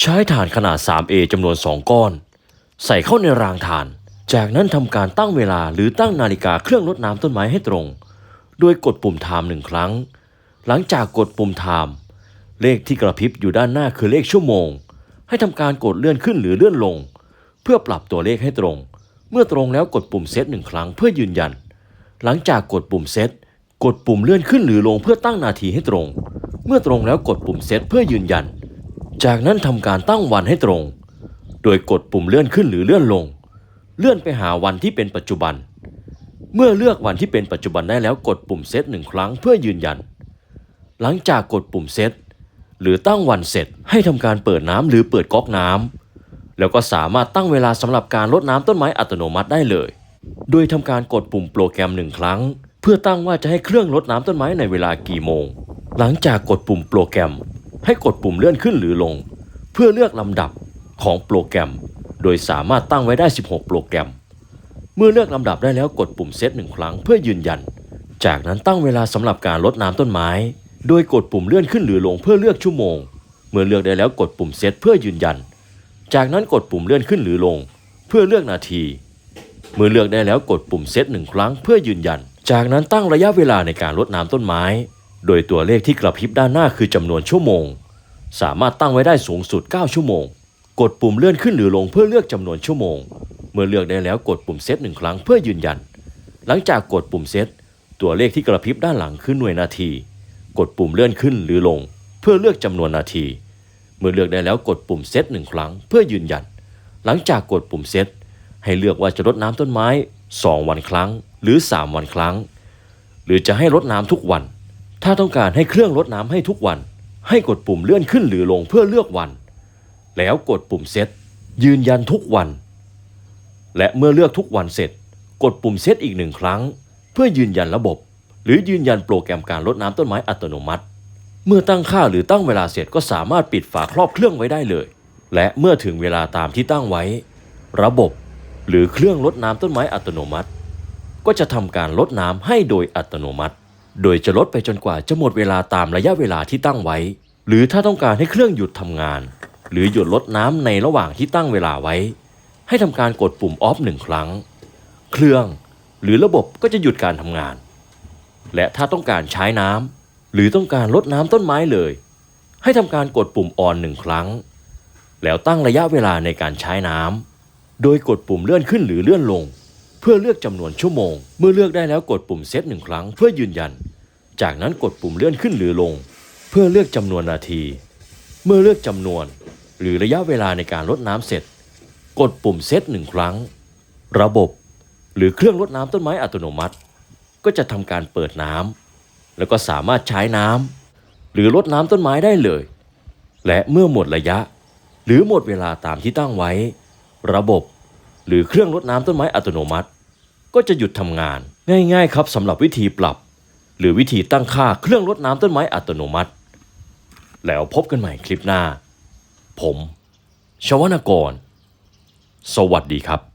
ใช้ถ่านขนาด 3A จำนวน 2 ก้อน ใส่เข้าในรางถ่าน จากนั้นทำการตั้งเวลาหรือตั้งนาฬิกาเครื่องรดน้ำต้นไม้ให้ตรง โดยกดปุ่มไทม์หนึ่งครั้ง หลังจากกดปุ่มไทม์เลขที่กระพริบอยู่ด้านหน้าคือเลขชั่วโมง ให้ทำการกดเลื่อนขึ้นหรือเลื่อนลง เพื่อปรับตัวเลขให้ตรง เมื่อตรงแล้วกดปุ่มเซตหนึ่งครั้งเพื่อยืนยัน หลังจากกดปุ่มเซตกดปุ่มเลื่อนขึ้นหรือลงเพื่อตั้งนาทีให้ตรง เมื่อตรงแล้วกดปุ่มเซตเพื่อยืนยัน จากนั้นทำการตั้งวันให้ตรง โดยกดปุ่มเลื่อนขึ้นหรือเลื่อนลง เลื่อนไปหาวันที่เป็นปัจจุบัน เมื่อเลือกวันที่เป็นปัจจุบันได้แล้วกดปุ่มเซตหนึ่งครั้งเพื่อยืนยัน หลังจากกดปุ่มเซตหรือตั้งวันเสร็จให้ทำการเปิดน้ำหรือเปิดก๊อกน้ำแล้วก็สามารถตั้งเวลาสำหรับการรดน้ำต้นไม้อัตโนมัติได้เลย โดยทำการกดปุ่มโปรแกรมหนึ่งครั้ง เพื่อตั้งว่าจะให้เครื่องรดน้ำต้นไม้ในเวลากี่โมง หลังจากกดปุ่มโปรแกรม ให้กดปุ่มเลื่อนขึ้นหรือลง เพื่อเลือกลำดับของโปรแกรม โดยสามารถตั้งไว้ได้ 16 โปรแกรม เมื่อเลือกลำดับได้แล้วกดปุ่มเซตหนึ่งครั้งเพื่อยืนยัน จากนั้นตั้งเวลาสำหรับการรดน้ำต้นไม้ โดยกดปุ่มเลื่อนขึ้นหรือลงเพื่อเลือกชั่วโมง เมื่อเลือกได้แล้วกดปุ่มเซตเพื่อยืนยัน จากนั้นกดปุ่มเลื่อนขึ้นหรือลง เพื่อเลือกนาที เมื่อเลือกได้แล้วกดปุ่มเซตหนึ่งครั้งเพื่อยืนยัน จากนั้นตั้งระยะเวลาในการรดน้ำต้นไม้ โดยตัวเลขที่กระพริบด้านหน้าคือจำนวนชั่วโมง สามารถตั้งไว้ได้สูงสุด 9 ชั่วโมง กดปุ่มเลื่อนขึ้นหรือลงเพื่อเลือกจำนวนชั่วโมง เมื่อเลือกได้แล้วกดปุ่มเซตหนึ่งครั้งเพื่อยืนยัน หลังจากกดปุ่มเซตตัวเลขที่กระพริบด้านหลังคือหน่วยนาที กดปุ่มเลื่อนขึ้นหรือลง เพื่อเลือกจำนวนนาที เมื่อเลือกได้แล้วกดปุ่มเซตหนึ่งครั้งเพื่อยืนยัน หลังจากกดปุ่มเซตให้เลือกว่าจะรดน้ำต้นไม้ 2 วันครั้ง หรือ 3 วันครั้ง หรือจะให้รดน้ำทุกวัน ถ้าต้องการให้เครื่องรดน้ำให้ทุกวัน ให้กดปุ่มเลื่อนขึ้นหรือลงเพื่อเลือกวัน แล้วกดปุ่มเซตยืนยันทุกวัน และเมื่อเลือกทุกวันเสร็จ กดปุ่มเซตอีกหนึ่งครั้ง เพื่อยืนยันระบบ หรือยืนยันโปรแกรมการรดน้ำต้นไม้อัตโนมัติ เมื่อตั้งค่าหรือตั้งเวลาเสร็จก็สามารถปิดฝาครอบเครื่องไว้ได้เลย และเมื่อถึงเวลาตามที่ตั้งไว้ ระบบ หรือเครื่องรดน้ำต้นไม้อัตโนมัติ ก็จะทำการลดน้ำให้โดยอัตโนมัติ โดยจะลดไปจนกว่าจะหมดเวลาตามระยะเวลาที่ตั้งไว้ หรือถ้าต้องการให้เครื่องหยุดทำงาน หรือหยุดลดน้ำในระหว่างที่ตั้งเวลาไว้ ให้ทำการกดปุ่มออฟหนึ่งครั้ง เครื่องหรือระบบก็จะหยุดการทำงาน และถ้าต้องการใช้น้ำหรือต้องการลดน้ำต้นไม้เลย ให้ทำการกดปุ่มออนหนึ่งครั้ง แล้วตั้งระยะเวลาในการใช้น้ำโดยกดปุ่มเลื่อนขึ้นหรือเลื่อนลง เพื่อเลือกจำนวนชั่วโมง เมื่อเลือกได้แล้วกดปุ่มเซตหนึ่งครั้งเพื่อยืนยัน จากนั้นกดปุ่มเลื่อนขึ้นหรือลง เพื่อเลือกจำนวนนาที เมื่อเลือกจำนวน หรือระยะเวลาในการรดน้ำเสร็จ กดปุ่มเซตหนึ่งครั้ง ระบบ หรือเครื่องรดน้ำต้นไม้อัตโนมัติ ก็จะทำการเปิดน้ำแล้วก็สามารถใช้น้ำหรือรดน้ำต้นไม้ได้เลย และเมื่อหมดระยะ หรือหมดเวลาตามที่ตั้งไว้ ระบบ หรือเครื่องรดน้ำต้นไม้อัตโนมัติ ก็จะหยุดทำงาน ง่ายๆครับสำหรับวิธีปรับ หรือวิธีตั้งค่าเครื่องรดน้ำต้นไม้อัตโนมัติ แล้วพบกันใหม่คลิปหน้า ผม ชวนกร สวัสดีครับ